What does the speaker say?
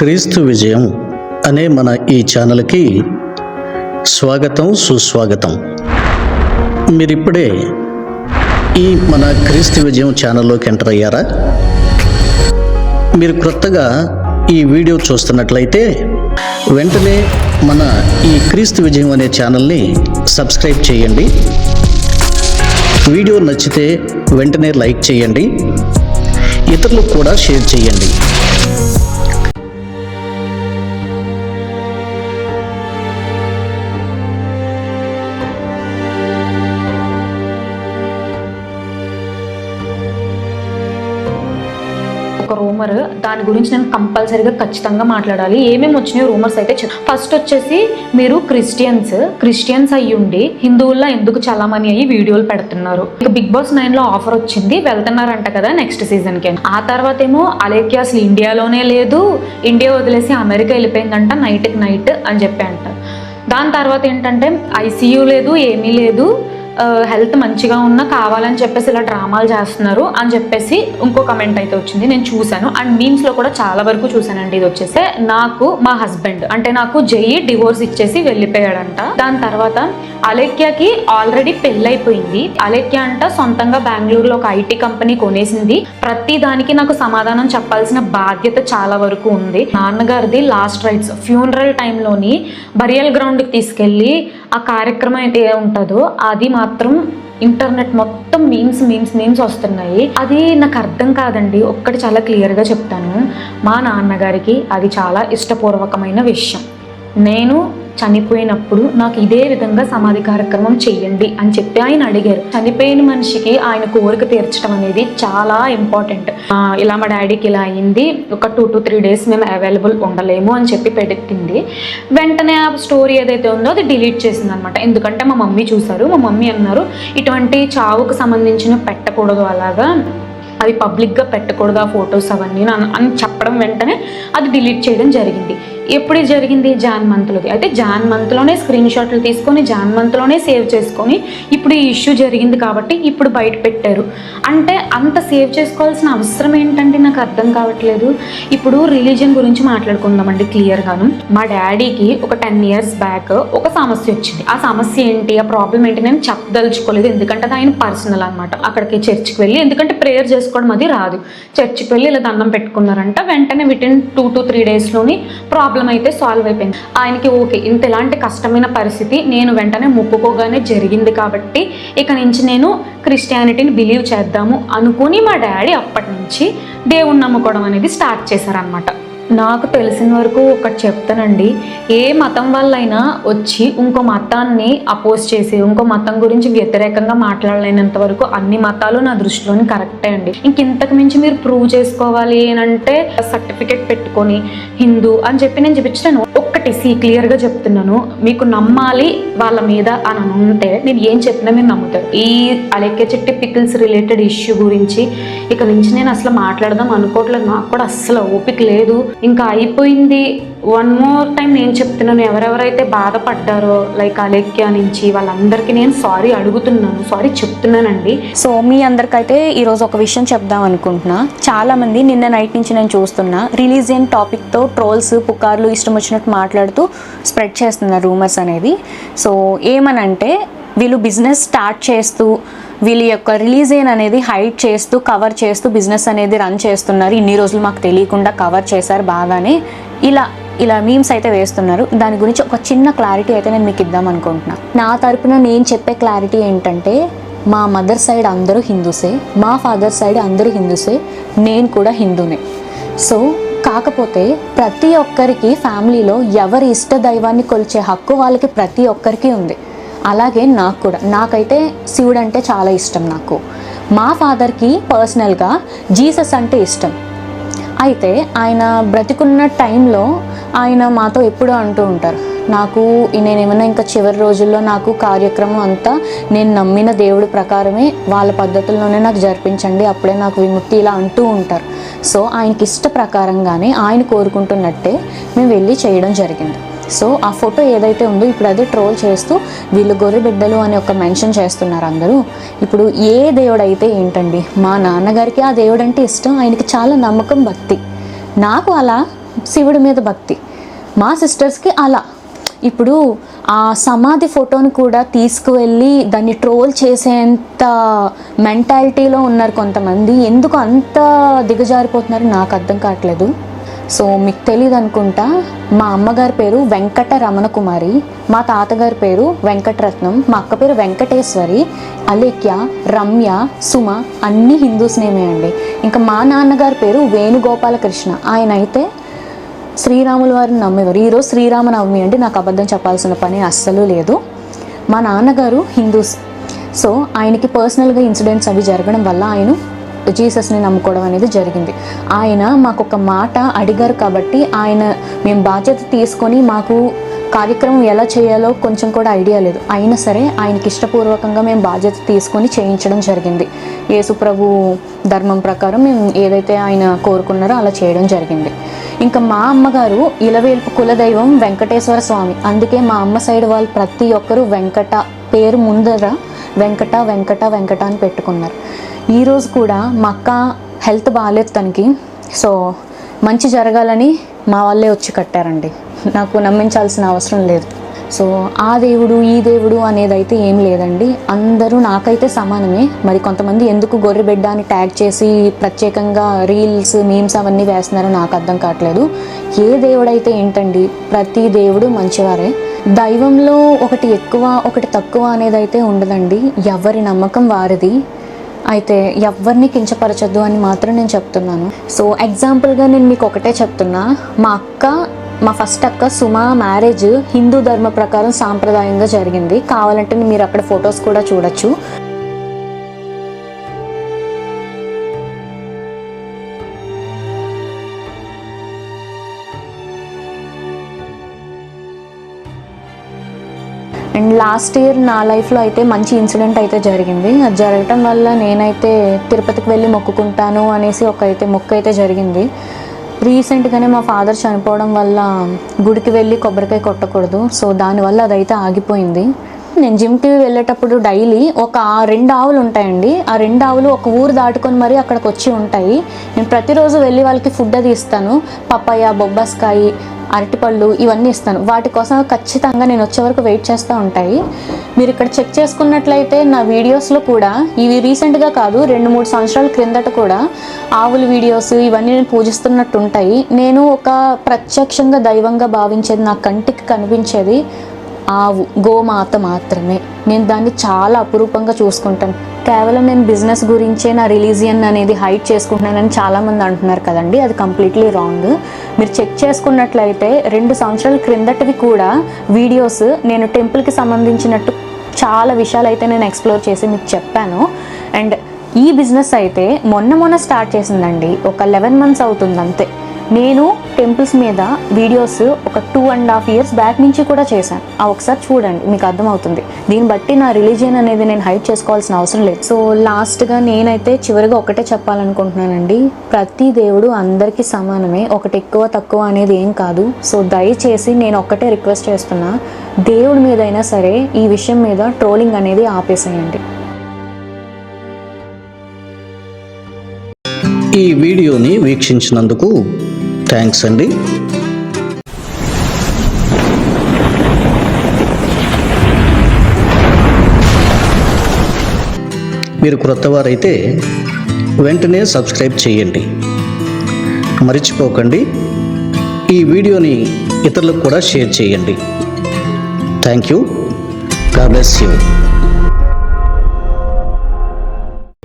క్రీస్తు విజయం అనే మన ఈ ఛానల్కి స్వాగతం సుస్వాగతం. మీరిప్పుడే ఈ మన క్రీస్తు విజయం ఛానల్లోకి ఎంటర్ అయ్యారా? మీరు క్రొత్తగా ఈ వీడియో చూస్తున్నట్లయితే వెంటనే మన ఈ క్రీస్తు విజయం అనే ఛానల్ని సబ్స్క్రైబ్ చేయండి. వీడియో నచ్చితే వెంటనే లైక్ చేయండి. ఇతరులకు కూడా షేర్ చేయండి. ఒక రూమర్ దాని గురించి నేను కంపల్సరీగా ఖచ్చితంగా మాట్లాడాలి. ఏమేమి వచ్చినాయో రూమర్స్ అయితే ఫస్ట్ వచ్చేసి మీరు క్రిస్టియన్స్ క్రిస్టియన్స్ అయ్యుండి హిందువుల్లో ఎందుకు చలామణి అయ్యి వీడియోలు పెడుతున్నారు? ఇక బిగ్ బాస్ నైన్లో ఆఫర్ వచ్చింది వెళ్తున్నారంట కదా నెక్స్ట్ సీజన్కి ఆ తర్వాత ఏమో అలేఖ్య అసలు ఇండియాలోనే లేదు ఇండియా వదిలేసి అమెరికా వెళ్ళిపోయిందంట నైట్ నైట్ అని చెప్పి అంట. దాని తర్వాత ఏంటంటే ఐసీయూ లేదు ఏమీ లేదు. హెల్త్ మంచిగా ఉన్నా కావాలని చెప్పేసి ఇలా డ్రామాలు చేస్తున్నారు అని చెప్పేసి ఇంకో కమెంట్ అయితే వచ్చింది. నేను చూశాను. అండ్ మీమ్స్లో కూడా చాలా వరకు చూశానండి. ఇది వచ్చేసి నాకు మా హస్బెండ్ అంటే నాకు జయ్యి డివోర్స్ ఇచ్చేసి వెళ్ళిపోయాడంట. దాని తర్వాత అలెక్యకి ఆల్రెడీ పెళ్ళైపోయింది. అలెక్య అంట సొంతంగా బెంగళూరులో ఒక ఐటీ కంపెనీ కొనేసింది. ప్రతి దానికి నాకు సమాధానం చెప్పాల్సిన బాధ్యత చాలా వరకు ఉంది. నాన్నగారిది లాస్ట్ రైట్స్. ఫ్యూనరల్ టైంలోని బరియల్ గ్రౌండ్కి తీసుకెళ్ళి ఆ కార్యక్రమం అయితే ఏ ఉంటుందో అది మాత్రం ఇంటర్నెట్ మొత్తం మీమ్స్ మీమ్స్ మీమ్స్ వస్తున్నాయి. అది నాకు అర్థం కాదండి. ఒక్కటి చాలా క్లియర్గా చెప్తాను. మా నాన్నగారికి అది చాలా ఇష్టపూర్వకమైన విషయం. నేను చనిపోయినప్పుడు నాకు ఇదే విధంగా సమాధి కార్యక్రమం చెయ్యండి అని చెప్పి ఆయన అడిగారు. చనిపోయిన మనిషికి ఆయన కోరిక తీర్చడం అనేది చాలా ఇంపార్టెంట్ ఇలా మా డాడీకి ఇలా అయింది. ఒక టూ టు త్రీ డేస్ మేము అవైలబుల్ ఉండలేము అని చెప్పి పెట్టింది. వెంటనే ఆ స్టోరీ ఏదైతే ఉందో అది డిలీట్ చేసింది అనమాట ఎందుకంటే మా మమ్మీ చూశారు. మా మమ్మీ అన్నారు ఇటువంటి చావుకు సంబంధించిన పెట్టకూడదు అలాగా. అది పబ్లిక్గా పెట్టకూడదు ఆ ఫొటోస్ అవన్నీ అని చెప్పడం వెంటనే అది డిలీట్ చేయడం జరిగింది. ఎప్పుడు జరిగింది జాన్ మంత్లోది? అయితే జాన్ మంత్లోనే స్క్రీన్ షాట్లు తీసుకొని జాన్ మంత్లోనే సేవ్ చేసుకొని ఇప్పుడు ఈ ఇష్యూ జరిగింది కాబట్టి ఇప్పుడు బయట పెట్టారు. అంటే అంత సేవ్ చేసుకోవాల్సిన అవసరం ఏంటంటే నాకు అర్థం కావట్లేదు. ఇప్పుడు రిలీజియన్ గురించి మాట్లాడుకుందామండి క్లియర్గాను మా డాడీకి ఒక టెన్ ఇయర్స్ బ్యాక్ ఒక సమస్య వచ్చింది. ఆ సమస్య ఏంటి? ఆ ప్రాబ్లం ఏంటి? నేను చెప్పదలుచుకోలేదు. ఎందుకంటే అది ఆయన పర్సనల్ అనమాట అక్కడికి చర్చికి వెళ్ళి ఎందుకంటే ప్రేయర్ చేసుకోవడం అది రాదు. చర్చికి వెళ్ళి ఇలా దండం పెట్టుకున్నారంట. వెంటనే విటిన్ టూ టు త్రీ డేస్లోని ప్రాబ్లం అయితే సాల్వ్ అయిపోయింది. ఆయనకి ఓకే ఇంత ఎలాంటి కష్టమైన పరిస్థితి నేను వెంటనే మొక్కుకోగానే జరిగింది కాబట్టి ఇక నుంచి నేను క్రిస్టియానిటీని బిలీవ్ చేద్దాము అనుకుని మా డాడీ అప్పటి నుంచి దేవుణ్ణి నమ్ముకోవడం అనేది స్టార్ట్ చేశారనమాట నాకు తెలిసిన వరకు ఒకటి చెప్తానండి. ఏ మతం వాళ్ళైనా వచ్చి ఇంకో మతాన్ని అపోజ్ చేసి ఇంకో మతం గురించి వ్యతిరేకంగా మాట్లాడలేనంత వరకు అన్ని మతాలు నా దృష్టిలోని కరెక్టే అండి. ఇంక ఇంతకు మించి మీరు ప్రూవ్ చేసుకోవాలి అని అంటే సర్టిఫికేట్ పెట్టుకొని హిందూ అని చెప్పి నేను చూపించాను ఒక్కటి సి క్లియర్గా చెప్తున్నాను. మీకు నమ్మాలి వాళ్ళ మీద అని ఉంటే నేను ఏం చెప్పినా మీరు నమ్ముతారు. ఈ Alekhya Chitti pickles related issue గురించి ఇక నుంచి నేను అసలు మాట్లాడదాం అనుకోవట్లేదు. నాకు కూడా అస్సలు ఓపిక లేదు. ఇంకా అయిపోయింది. వన్ మోర్ టైం నేను చెప్తున్నాను ఎవరెవరైతే బాధపడ్డారో లైక్ అలెక్య నుంచి వాళ్ళందరికీ నేను సారీ అడుగుతున్నాను సారీ చెప్తున్నానండి. సో మీ అందరికైతే ఈరోజు ఒక విషయం చెప్దాం అనుకుంటున్నా. చాలామంది నిన్న నైట్ నుంచి నేను చూస్తున్నా రిలీజియన్ టాపిక్తో ట్రోల్స్ పుకార్లు ఇష్టం వచ్చినట్టు మాట్లాడుతూ స్ప్రెడ్ చేస్తున్నారు రూమర్స్ అనేది సో ఏమనంటే వీళ్ళు బిజినెస్ స్టార్ట్ చేస్తూ వీళ్ళ యొక్క రిలీజియన్ అనేది హైడ్ చేస్తూ కవర్ చేస్తూ బిజినెస్ అనేది రన్ చేస్తున్నారు. ఇన్ని రోజులు మాకు తెలియకుండా కవర్ చేశారు బాగానే. ఇలా ఇలా మీమ్స్ అయితే వేస్తున్నారు. దాని గురించి ఒక చిన్న క్లారిటీ అయితే నేను మీకు ఇద్దాం అనుకుంటున్నా. నా తరపున నేను చెప్పే క్లారిటీ ఏంటంటే మా మదర్ సైడ్ అందరూ హిందూసే. మా ఫాదర్ సైడ్ అందరూ హిందూసే. నేను కూడా హిందూనే. సో కాకపోతే ప్రతి ఒక్కరికి ఫ్యామిలీలో ఎవరి ఇష్ట దైవాన్ని కొలిచే హక్కు వాళ్ళకి ప్రతి ఒక్కరికి ఉంది. అలాగే నాకు కూడా. నాకైతే శివుడు అంటే చాలా ఇష్టం నాకు. మా ఫాదర్కి పర్సనల్గా జీసస్ అంటే ఇష్టం. అయితే ఆయన బ్రతికున్న టైంలో ఆయన మాతో ఎప్పుడూ అంటూ ఉంటారు. నాకు నేను ఏమైనా ఇంకా చివరి రోజుల్లో నాకు కార్యక్రమం అంతా నేను నమ్మిన దేవుడి ప్రకారమే వాళ్ళ పద్ధతుల్లోనే నాకు జరిపించండి అప్పుడే నాకు విముక్తి ఇలా అంటూ ఉంటారు. సో ఆయనకి ఇష్ట ప్రకారంగానే ఆయన కోరుకుంటున్నట్టే మేము వెళ్ళి చేయడం జరిగింది. సో ఆ ఫోటో ఏదైతే ఉందో ఇప్పుడు అదే ట్రోల్ చేస్తూ వీళ్ళు గొర్రె బిడ్డలు అని ఒక మెన్షన్ చేస్తున్నారు అందరూ. ఇప్పుడు ఏ దేవుడు అయితే ఏంటండి మా నాన్నగారికి ఆ దేవుడు అంటే ఇష్టం ఆయనకి చాలా నమ్మకం భక్తి. నాకు అలా శివుడి మీద భక్తి. మా సిస్టర్స్కి అలా. ఇప్పుడు ఆ సమాధి ఫోటోని కూడా తీసుకువెళ్ళి దాన్ని ట్రోల్ చేసేంత మెంటాలిటీలో ఉన్నారు కొంతమంది. ఎందుకు అంత దిగజారిపోతున్నారు నాకు అర్థం కావట్లేదు. సో మీకు తెలియదు అనుకుంటా మా అమ్మగారి పేరు వెంకట రమణ కుమారి మా తాతగారి పేరు వెంకటరత్నం మా అక్క పేరు వెంకటేశ్వరి అలేఖ్య రమ్య సుమ అన్ని హిందూస్ నేమే అండి. ఇంకా మా నాన్నగారి పేరు వేణుగోపాలకృష్ణ. ఆయన అయితే శ్రీరాముల వారిని నమ్మేవారు. ఈరోజు శ్రీరామనవమి అంటే నాకు అబద్ధం చెప్పాల్సిన పని అస్సలు లేదు. మా నాన్నగారు హిందూస్. సో ఆయనకి పర్సనల్గా ఇన్సిడెంట్స్ అవి జరగడం వల్ల ఆయన జీసస్ని నమ్ముకోవడం అనేది జరిగింది. ఆయన మాకు ఒక మాట అడిగారు కాబట్టి ఆయన మేము బాధ్యత తీసుకొని మాకు కార్యక్రమం ఎలా చేయాలో కొంచెం కూడా ఐడియా లేదు. అయినా సరే ఆయనకి ఇష్టపూర్వకంగా మేము బాధ్యత తీసుకొని చేయించడం జరిగింది. యేసుప్రభు ధర్మం ప్రకారం మేము ఏదైతే ఆయన కోరుకున్నారో అలా చేయడం జరిగింది. ఇంకా మా అమ్మగారు ఇలవేల్పు కులదైవం వెంకటేశ్వర స్వామి. అందుకే మా అమ్మ సైడ్ వాళ్ళు ప్రతి ఒక్కరూ వెంకట పేరు ముందర వెంకట వెంకట వెంకట అని పెట్టుకున్నారు. ఈరోజు కూడా మా అక్క హెల్త్ బాగాలేదు తనకి. సో మంచి జరగాలని మా వాళ్ళే వచ్చి కట్టారండి. నాకు నమ్మించాల్సిన అవసరం లేదు. సో ఆ దేవుడు ఈ దేవుడు అనేది అయితే ఏం లేదండి. అందరూ నాకైతే సమానమే. మరి కొంతమంది ఎందుకు గొర్రెబిడ్డ అని ట్యాగ్ చేసి ప్రత్యేకంగా రీల్స్ మీమ్స్ అవన్నీ వేస్తున్నారో నాకు అర్థం కావట్లేదు. ఏ దేవుడైతే ఏంటండి ప్రతి దేవుడు మంచివారే. దైవంలో ఒకటి ఎక్కువ ఒకటి తక్కువ అనేది అయితే ఉండదండి. ఎవరి నమ్మకం వారిది. అయితే ఎవరిని కించపరచొద్దు అని మాత్రం నేను చెప్తున్నాను. సో ఎగ్జాంపుల్గా నేను మీకు ఒకటే చెప్తున్నా. మా అక్క మా ఫస్ట్ అక్క సుమా మ్యారేజ్ హిందూ ధర్మ ప్రకారం సాంప్రదాయంగా జరిగింది. కావాలంటే మీరు అక్కడ ఫొటోస్ కూడా చూడొచ్చు. లాస్ట్ ఇయర్ నా లైఫ్లో అయితే మంచి ఇన్సిడెంట్ అయితే జరిగింది. అది జరగటం వల్ల నేనైతే తిరుపతికి వెళ్ళి మొక్కుకుంటాను అనేసి ఒక అయితే మొక్క అయితే జరిగింది. రీసెంట్గానే మా ఫాదర్ చనిపోవడం వల్ల గుడికి వెళ్ళి కొబ్బరికాయ కొట్టకూడదు. సో దానివల్ల అదైతే ఆగిపోయింది. నేను జిమ్కి వెళ్ళేటప్పుడు డైలీ ఒక రెండు ఆవులు ఉంటాయండి. ఆ రెండు ఆవులు ఒక ఊరు దాటుకొని మరీ అక్కడికి వచ్చి ఉంటాయి. నేను ప్రతిరోజు వెళ్ళి వాళ్ళకి ఫుడ్ అది ఇస్తాను. పపాయ బొబ్బాస్కాయ అరటిపళ్ళు ఇవన్నీ ఇస్తాను. వాటి కోసం ఖచ్చితంగా నేను వచ్చే వరకు వెయిట్ చేస్తూ ఉంటాయి. మీరు ఇక్కడ చెక్ చేసుకున్నట్లయితే నా వీడియోస్లో కూడా ఇవి రీసెంట్గా కాదు రెండు మూడు సంవత్సరాల క్రిందట కూడా ఆవుల వీడియోస్ ఇవన్నీ నేను పూజిస్తున్నట్టు ఉంటాయి. నేను ఒక ప్రత్యక్షంగా దైవంగా భావించేది నా కంటికి కనిపించేది ఆవు గోమాత మాత్రమే. నేను దాన్ని చాలా అపురూపంగా చూసుకుంటాను. కేవలం నేను బిజినెస్ గురించే నా రిలీజియన్ అనేది హైట్ చేసుకుంటున్నానని చాలామంది అంటున్నారు కదండి అది కంప్లీట్లీ రాంగ్. మీరు చెక్ చేసుకున్నట్లయితే రెండు సంవత్సరాల క్రిందటివి కూడా వీడియోస్ నేను టెంపుల్కి సంబంధించినట్టు చాలా విషయాలు అయితే నేను ఎక్స్ప్లోర్ చేసి మీకు చెప్పాను. అండ్ ఈ బిజినెస్ అయితే మొన్న మొన్న స్టార్ట్ చేసిందండి ఒక లెవెన్ మంత్స్ అవుతుంది అంతే నేను టెంపుల్స్ మీద వీడియోస్ ఒక two and half years back నుంచి కూడా చేశాను. ఆ ఒకసారి చూడండి మీకు అర్థమవుతుంది. దీన్ని బట్టి నా రిలీజియన్ అనేది నేను హైట్ చేసుకోవాల్సిన అవసరం లేదు. సో లాస్ట్గా నేనైతే చివరిగా ఒకటే చెప్పాలనుకుంటున్నానండి. ప్రతి దేవుడు అందరికీ సమానమే ఒకటి ఎక్కువ తక్కువ అనేది ఏం కాదు. సో దయచేసి నేను ఒక్కటే రిక్వెస్ట్ చేస్తున్నా దేవుడి మీదైనా సరే ఈ విషయం మీద ట్రోలింగ్ అనేది ఆపేసేయండి. ఈ వీడియోని వీక్షించినందుకు థ్యాంక్స్ అండి. మీరు క్రొత్తవారైతే వెంటనే సబ్స్క్రైబ్ చేయండి. మర్చిపోకండి. ఈ వీడియోని ఇతరులకు కూడా షేర్ చేయండి. Thank you. God bless you.